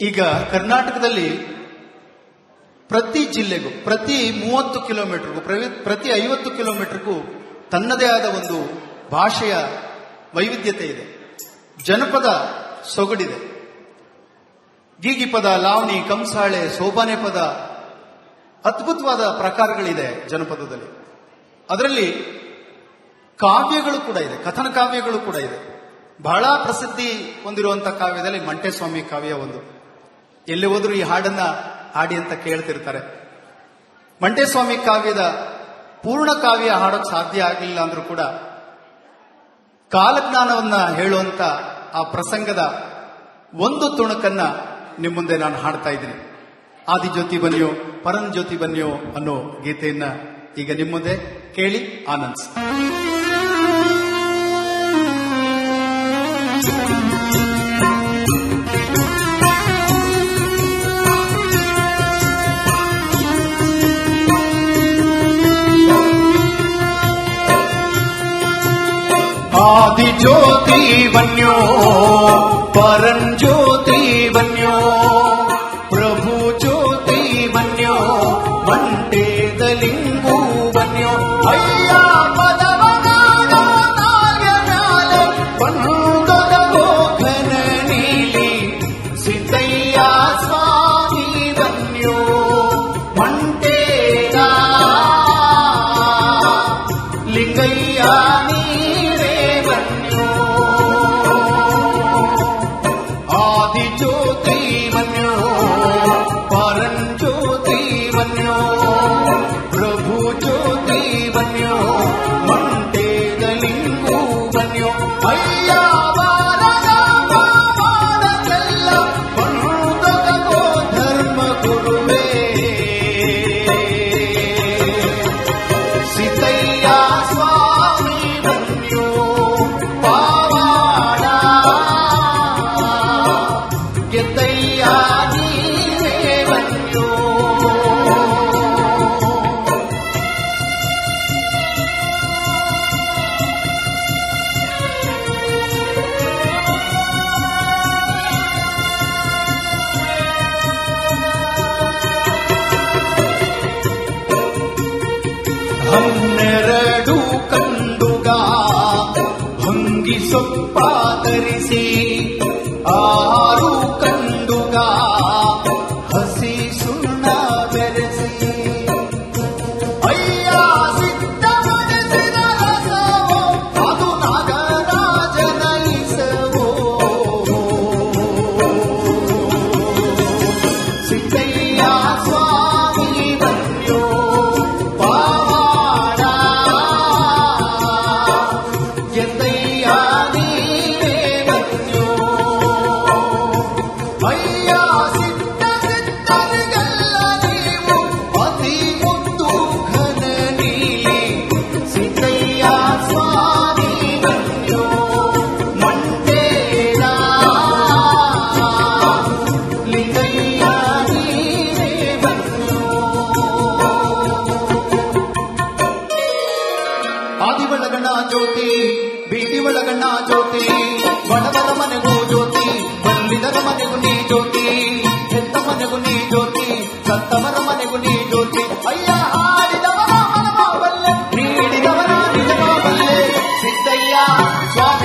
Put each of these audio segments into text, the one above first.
ಈಗ ಕರ್ನಾಟಕದಲ್ಲಿ ಪ್ರತಿ ಜಿಲ್ಲೆಗೂ, ಪ್ರತಿ ಮೂವತ್ತು ಕಿಲೋಮೀಟರ್ಗೂ ಪ್ರತಿ ಐವತ್ತು ಕಿಲೋಮೀಟರ್ಗೂ ತನ್ನದೇ ಆದ ಒಂದು ಭಾಷೆಯ ವೈವಿಧ್ಯತೆ ಇದೆ. ಜನಪದ ಸೊಗಡಿದೆ. ಗೀಗಿ ಪದ, ಲಾವಣಿ, ಕಂಸಾಳೆ, ಸೋಬಾನೆ ಪದ ಅದ್ಭುತವಾದ ಪ್ರಕಾರಗಳಿದೆ ಜನಪದದಲ್ಲಿ. ಅದರಲ್ಲಿ ಕಾವ್ಯಗಳು ಕೂಡ ಇದೆ, ಕಥನ ಕಾವ್ಯಗಳು ಕೂಡ ಇದೆ. ಬಹಳ ಪ್ರಸಿದ್ಧಿ ಹೊಂದಿರುವಂತಹ ಕಾವ್ಯದಲ್ಲಿ ಮಂಟೇಸ್ವಾಮಿ ಕಾವ್ಯ ಒಂದು. ಎಲ್ಲಿ ಹೋದ್ರು ಈ ಹಾಡನ್ನ ಹಾಡಿ ಅಂತ ಕೇಳ್ತಿರ್ತಾರೆ. ಮಂಟೇಸ್ವಾಮಿ ಕಾವ್ಯದ ಪೂರ್ಣ ಕಾವ್ಯ ಹಾಡೋಕ್ ಸಾಧ್ಯ ಆಗಲಿಲ್ಲ ಅಂದ್ರೂ ಕೂಡ ಕಾಲಜ್ಞಾನವನ್ನ ಹೇಳುವಂತ ಆ ಪ್ರಸಂಗದ ಒಂದು ತುಣುಕನ್ನ ನಿಮ್ಮ ಮುಂದೆ ನಾನು ಹಾಡ್ತಾ ಇದ್ದೀನಿ. ಆದಿಜ್ಯೋತಿ ಬನ್ನಿಯೋ, ಪರಂಜ್ಯೋತಿ ಬನ್ಯೋ ಅನ್ನೋ ಗೀತೆಯನ್ನ ಈಗ ನಿಮ್ಮ ಮುಂದೆ ಕೇಳಿ ಆನಂದ್ಸ್ ആദിജ്യോതി വന്യോ പരൻ ജ്യോതി വന്യോ പ്രഭു ജ്യോതി വന്യോ വണ്ടി camino. ಹನ್ನೆರಡು ಕಂದುಗ ಭಂಗಿ ಸೊಪ್ಪ ಧರಿಸಿ ಆರು ಜ್ಯೋತಿ ಬೀದಿ ಒಳಗಣ ಜ್ಯೋತಿ ಬಡವರ ಮನೆಗೂ ಜ್ಯೋತಿ ಬಲ್ಲಿದರ ಮನೆಗೂ ನೀ ಜ್ಯೋತಿ ಹೆತ್ತ ಮನೆಗೂ ನೀ ಜ್ಯೋತಿ ಸತ್ತವರ ಮನೆಗೂ ನೀ ಜ್ಯೋತಿ ಅಯ್ಯ ಆಡಿದವರ ಮನವ ಬಲ್ಲೆ ನೀಡಿದವರ ನಿಜವ ಬಲ್ಲೆ ಸಿದ್ದಯ್ಯ ಸ್ವಾಮಿ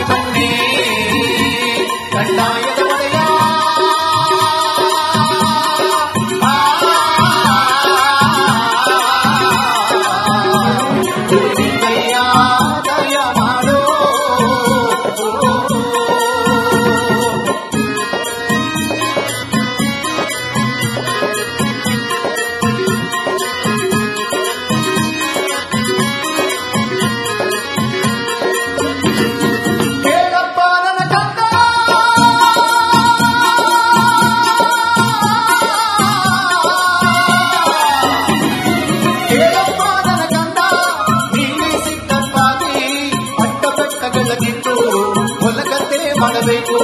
ಮಾಡಬೇಕು.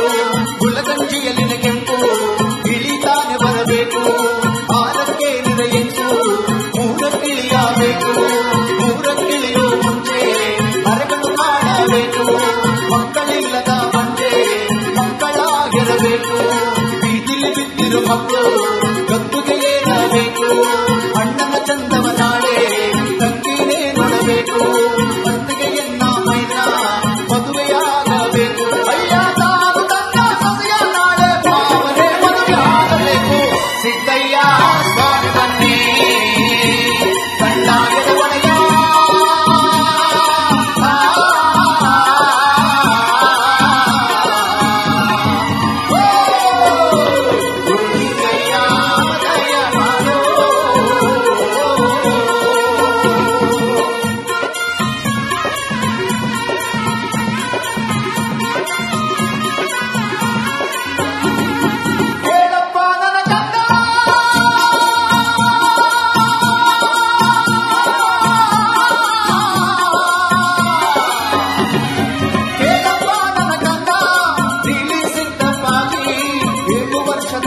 ಗುಲಗಂಜಿಯಲ್ಲಿನ ಕೆಂಪು ಇಳಿತಾನೆ ಬರಬೇಕು. ಆರಕ್ಕೆ ನಿರಯಂಚು ಮೂರಕ್ಕಿಳಿಯಬೇಕು ಮೂರಕ್ಕಿಳಿಯೋ ಮುಂಚೆ ಅರಗಲು ಮಾಡಬೇಕು ಮಕ್ಕಳಿಲ್ಲದ ಮಂಡೆ ಮಕ್ಕಳಾಗಿರಬೇಕು. ಬೀದಿಲಿ ಬಿದ್ದಿರು ಮಕ್ಕಳು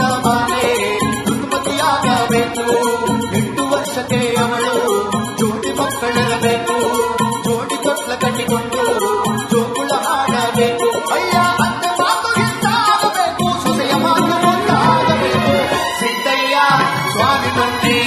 ಏಳು ವರ್ಷದ ಬಾಲೆ ಋತುಮತಿಯಾಗಬೇಕು ಎಂಟು ವರ್ಷಕ್ಕೆ ಅವಳು ಜೋಡಿ ಮಕ್ಕಳಿರಬೇಕು ಜೋಡಿ ತೊಟ್ಲ ಕಟ್ಟಿಕೊಂಡು ಜೋಗುಳ ಹಾಡಬೇಕು ಅಯ್ಯ ಅತ್ತೆ ಮಾತು ಹಿಂದಾಗಬೇಕು ಸೊಸೆಯ ಮಾತು ಮುಂದಾಗಬೇಕು ಸಿದ್ದಯ್ಯ ಸ್ವಾಮಿ ಬಂದಿ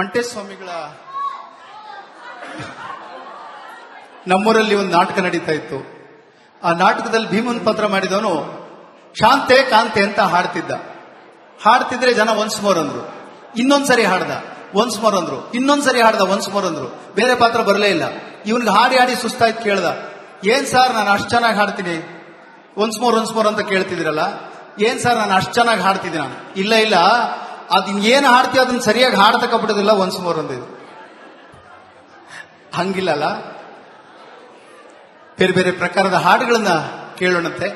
ಮಂಟೇಸ್ವಾಮಿಗಳ ನಮ್ಮೂರಲ್ಲಿ ಒಂದು ನಾಟಕ ನಡೀತಾ ಇತ್ತು. ಆ ನಾಟಕದಲ್ಲಿ ಭೀಮನ್ ಪಾತ್ರ ಮಾಡಿದವನು ಶಾಂತೆ ಕಾಂತೆ ಅಂತ ಹಾಡ್ತಿದ್ದ. ಹಾಡ್ತಿದ್ರೆ ಜನ ಒನ್ಸ್ ಮೋರ್ ಅಂದ್ರು. ಇನ್ನೊಂದ್ಸರಿ ಹಾಡ್ದ. ಒನ್ಸ್ ಮೋರ್ ಅಂದ್ರು. ಇನ್ನೊಂದ್ಸರಿ ಹಾಡ್ದ ಒನ್ಸ್ ಮೋರ್ ಅಂದ್ರು. ಬೇರೆ ಪಾತ್ರ ಬರಲೇ ಇಲ್ಲ. ಇವನ್ಗೆ ಹಾಡಿ ಹಾಡಿ ಸುಸ್ತಾಯ್ತು ಕೇಳ್ದ. ಏನ್ ಸರ್ ನಾನು ಅಷ್ಟು ಚೆನ್ನಾಗಿ ಹಾಡ್ತೀನಿ? ಒನ್ಸ್ ಮೋರ್ ಒನ್ಸ್ ಮೋರ್ ಅಂತ ಕೇಳ್ತಿದ್ರಲ್ಲ ಏನ್ ಸರ್ ನಾನು ಅಷ್ಟು ಚೆನ್ನಾಗಿ ಹಾಡ್ತಿದ್ದೀನಿ ನಾನು? ಇಲ್ಲ ಇಲ್ಲ. ಅದ್ ಏನ್ ಹಾಡ್ತೀವಿ ಅದನ್ನ ಸರಿಯಾಗಿ ಹಾಡ್ತಕ್ಕ ಬಿಡೋದಿಲ್ಲ ಒನ್ಸ್ ಮೋರ್ ಅಂದಿದ್ದು ಹಂಗಿಲ್ಲಲ್ಲ ಬೇರೆ ಬೇರೆ ಪ್ರಕಾರದ ಹಾಡುಗಳನ್ನ ಕೇಳೋಣಂತೆ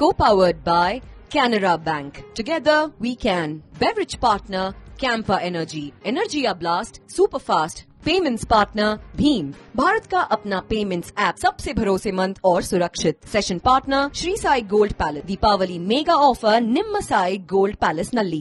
Co-powered by Canara Bank. Together we can. Beverage partner Campa Energy. Energy Blast super fast. Payments partner Bheem. Bharat का अपना पेमेंट्स ऐप सबसे भरोसेमंद और सुरक्षित. Session partner Shri Sai gold palace. Deepavali mega offer निम्म साई गोल्ड पैलेस नल्ली